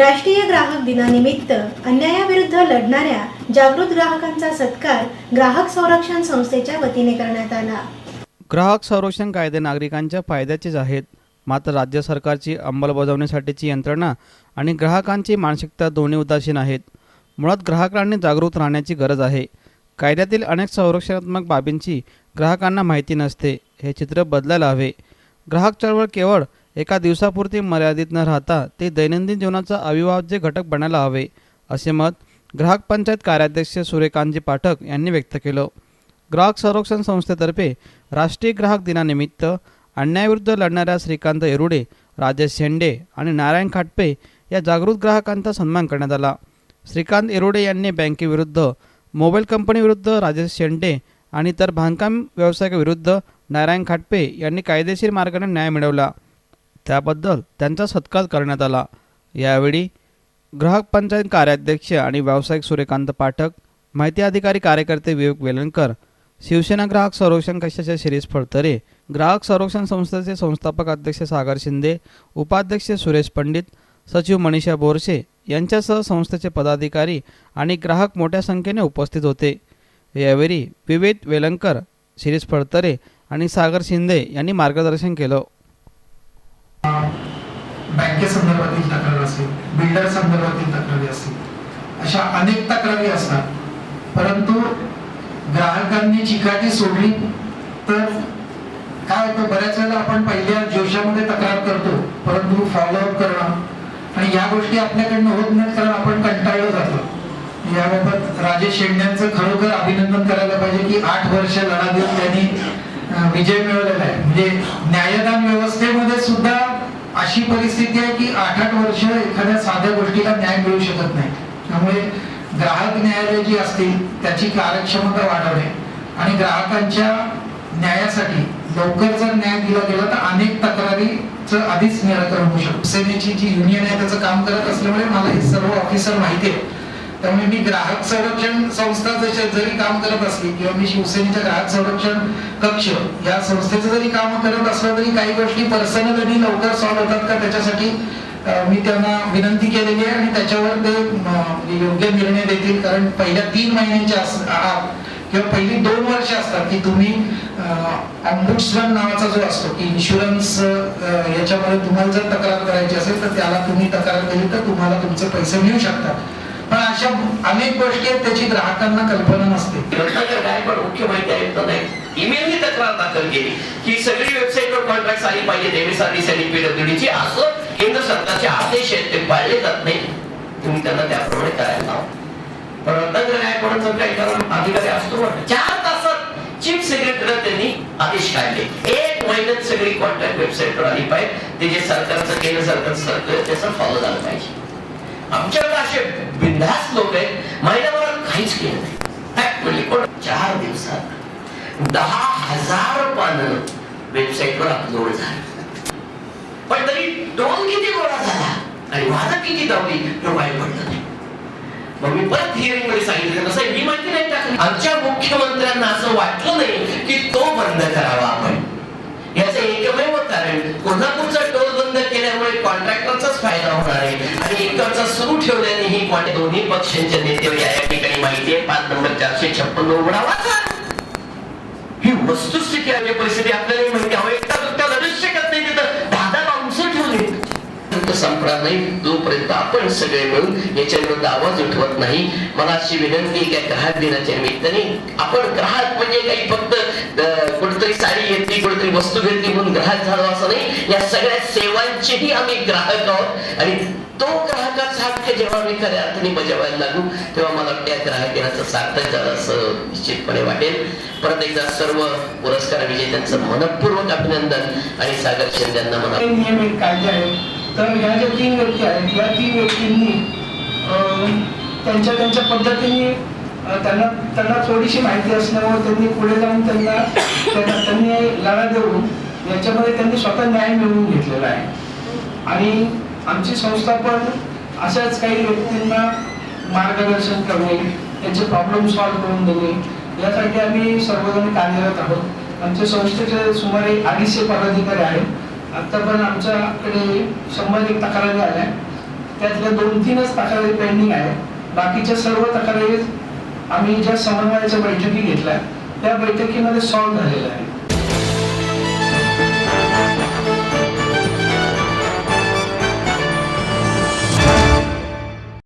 राष्ट्रीय ग्राहक दिनानिमित्त अन्यायाविरुद्ध लढणाऱ्या जागृत ग्राहकांचा सत्कार ग्राहक संरक्षण संस्थेच्या वतीने करण्यात आला. ग्राहक संरक्षण कायदे नागरिकांच्या फायद्याचेच आहेत. मात्र राज्य सरकारची अंमलबजावणीसाठीची यंत्रणा आणि ग्राहकांची मानसिकता दोन्ही उदासीन आहेत. मुळात ग्राहकांनी जागरूक राहण्याची गरज आहे. कायद्यातील अनेक संरक्षणात्मक बाबींची ग्राहकांना माहिती नसते. हे चित्र बदलायला हवे. ग्राहक चळवळ केवळ एका दिवसापुरती मर्यादित न राहता ते दैनंदिन जीवनाचा अविभाज्य घटक बनायला हवे असे मत ग्राहक पंचायत कार्याध्यक्ष सूर्यकांतजी पाठक यांनी व्यक्त केलं. ग्राहक संरक्षण संस्थेतर्फे राष्ट्रीय ग्राहक दिनानिमित्त अन्यायाविरुद्ध लढणाऱ्या श्रीकांत येरुडे राजेश शेंडे आणि नारायण खाटपे या जागृत ग्राहकांचा सन्मान करण्यात आला. श्रीकांत येरुडे यांनी बँकेविरुद्ध मोबाईल कंपनीविरुद्ध राजेश शेंडे आणि तर बांधकाम व्यावसायिकाविरुद्ध नारायण खाटपे यांनी कायदेशीर मार्गाने न्याय मिळवला. त्याबद्दल त्यांचा सत्कार करण्यात आला. यावेळी ग्राहक पंचायत कार्याध्यक्ष आणि व्यावसायिक सूर्यकांत पाठक माहिती अधिकारी कार्यकर्ते विवेक वेलणकर शिवसेना ग्राहक संरक्षण कक्षाचे शिरीष फडतरे ग्राहक संरक्षण संस्थेचे संस्थापक अध्यक्ष सागर शिंदे उपाध्यक्ष सुरेश पंडित सचिव मनीषा बोरसे यांच्यासह संस्थेचे पदाधिकारी आणि ग्राहक मोठ्या संख्येने उपस्थित होते. यावेळी विवेक वेलणकर शिरीष फडतरे आणि सागर शिंदे यांनी मार्गदर्शन केलं. बँकेसंदर्भातील तक्रार असेल बिल्डर संदर्भातील तक्रारी असतील अशा अनेक तक्रारी असतात. परंतु ग्राहकांनी चिकाटी सोडली तर काय होतं? बऱ्याच वेळेला आपण पहिल्या जोशामध्ये तक्रार करतो परंतु फॉलोअप करणं. आणि या गोष्टी आपल्याकडनं होत नाहीत कारण आपण कंटाळलं जातो. याबाबत राजेश शेंड्यांचं खरोखर अभिनंदन करायला पाहिजे की आठ वर्ष लढा देऊन त्यांनी विजय मिळवलेला आहे. म्हणजे न्यायदान व्यवस्थेमध्ये सुद्धा अशी परिस्थिती आहे की आठ आठ वर्ष एखाद्या साध्या गोष्टीला न्याय मिळू शकत नाही. त्यामुळे ग्राहक न्यायालय जी असतील त्याची कार्यक्षमता वाढवणे आणि ग्राहकांच्या न्यायासाठी लवकर जर न्याय दिला गेला तर अनेक तक्रारीचं आधीच निराकरण होऊ शकतो. सेनेची जी युनियन आहे त्याचं काम करत असल्यामुळे मला हे सर्व ऑफिसर माहिती आहे. त्यामुळे मी ग्राहक संरक्षण संस्था जशी जरी काम करत असली किंवा मी शिवसेनेच्या ग्राहक संरक्षण कक्ष या संस्थेचं जरी काम करत असलं तरी काही गोष्टी पर्सनल आणि लवकर सॉल्व्ह होतात का त्याच्यासाठी मी त्यांना विनंती केलेली आहे आणि त्याच्यावर ते म्हणजे योग्य निर्णय देतील. कारण पहिल्या तीन महिन्यांच्या आत किंवा पहिली दोन वर्ष असतात की तुम्ही ऑम्बुड्समन नावाचा जो असतो की इन्शुरन्स याच्यामध्ये तुम्हाला जर तक्रार करायची असेल तर त्याला तुम्ही तक्रार केली तर तुम्हाला तुमचे पैसे मिळू शकतात. पण अशा अनेक गोष्टी आहेत त्याची ग्राहकांना कल्पना नसते. रत्नाकर पण मुख्य माहिती आयुक्त नाही. ईमेलनी तक्रार दाखल केली की सगळी वेबसाईटवर कॉन्ट्रॅक्ट आली पाहिजे एमएसआरडीसी आणि पीडब्ल्यूडीची असं केंद्र सरकारचे आदेश आहेत ते पाळले जात नाही. तुम्ही त्यांना त्याप्रमाणे करायला लावा. पण रत्नागिरी गायकवाडांचा काही अधिकारी असतो चार तासात चीफ सेक्रेटरी त्यांनी आदेश काढले. एक महिन्यात सगळी कॉन्ट्रॅक्ट वेबसाईटवर आली पाहिजे. ते जे सरकारचं केंद्र सरकारचं सरकार त्याचं फॉलो झालं पाहिजे. बिंदास लोक आहेत महिन्याभरात काहीच केलं नाही. म्हणजे कोण? चार दिवसात दहा हजार पानं वेबसाईटवर अपलोड झाली. पण तरी टोन किती गोळा झाला आणि वाहन किती दावली हे माहीत पडलं नाही. मग मी परत हिअरिंगमध्ये सांगितलं कसं ही माहिती नाही टाकली. आमच्या मुख्यमंत्र्यांना असं वाटलं नाही की तो बंद करावा आपण. याचं एकमेव कारण कोल्हापूरचा चर्चा सुरू ठेवल्याने ही वाटे दोन्ही पक्षांच्या नेत्यावर या ठिकाणी माहिती आहे. पाच नंबर चारशे छप्पन उघडा वाचा. ही वस्तुस्थिती आहे परिस्थिती आपल्याला माहिती हवं एकदा दुसऱ्या लढूच शकत नाही तिथं दादा माणसं ठेवली. संपणार नाही तोपर्यंत आपण सगळे मिळून याच्या विरुद्ध आवाज उठवत नाही मला अशी विनंती काय ग्राहक दिनाच्या निमित्ताने आपण ग्राहक म्हणजे काही फक्त कुठतरी कुठेतरी साडी घेतली कुठेतरी वस्तू घेतली म्हणून ग्राहक झालो असं नाही. या सगळ्या सेवांचेही आम्ही ग्राहक आहोत आणि तो ग्राहकाचा जेव्हा मी खऱ्या अर्थाने बजावायला लागू तेव्हा मला वाटते ग्राहक दिनाचं सार्थक झालं असं निश्चितपणे वाटेल. परत एकदा सर्व पुरस्कार विजेत्यांचं मनपूर्वक अभिनंदन आणि सागर शिंदेना मला नियमित नियम एक कायदे आहेत. तर ह्या ज्या तीन व्यक्ती आहेत या तीन व्यक्तींनी अं, त्यांच्या त्यांच्या पद्धतीने त्यांना त्यांना थोडीशी माहिती असल्यामुळे त्यांनी पुढे जाऊन त्यांना त्यांना त्यांनी लढा देऊन याच्यामध्ये त्यांनी स्वतः न्याय मिळवून घेतलेला आहे. आणि आमची संस्था पण अशाच काही व्यक्तींना मार्गदर्शन करणे त्यांचे प्रॉब्लेम सॉल्व्ह करून देणे यासाठी आम्ही सर्वजण कार्यरत आहोत. आमच्या संस्थेचे सुमारे अडीचशे पदाधिकारी आहेत. आता पण आमच्याकडे शंभर एक तक्रारी आल्या. त्यातल्या दोन तीनच तक्रारी पेंडिंग आहेत. बाकीच्या सर्व तक्रारी आम्ही ज्या समन्वयाच्या बैठकी घेतल्या त्या बैठकीमध्ये सॉल्व्ह झालेल्या आहेत.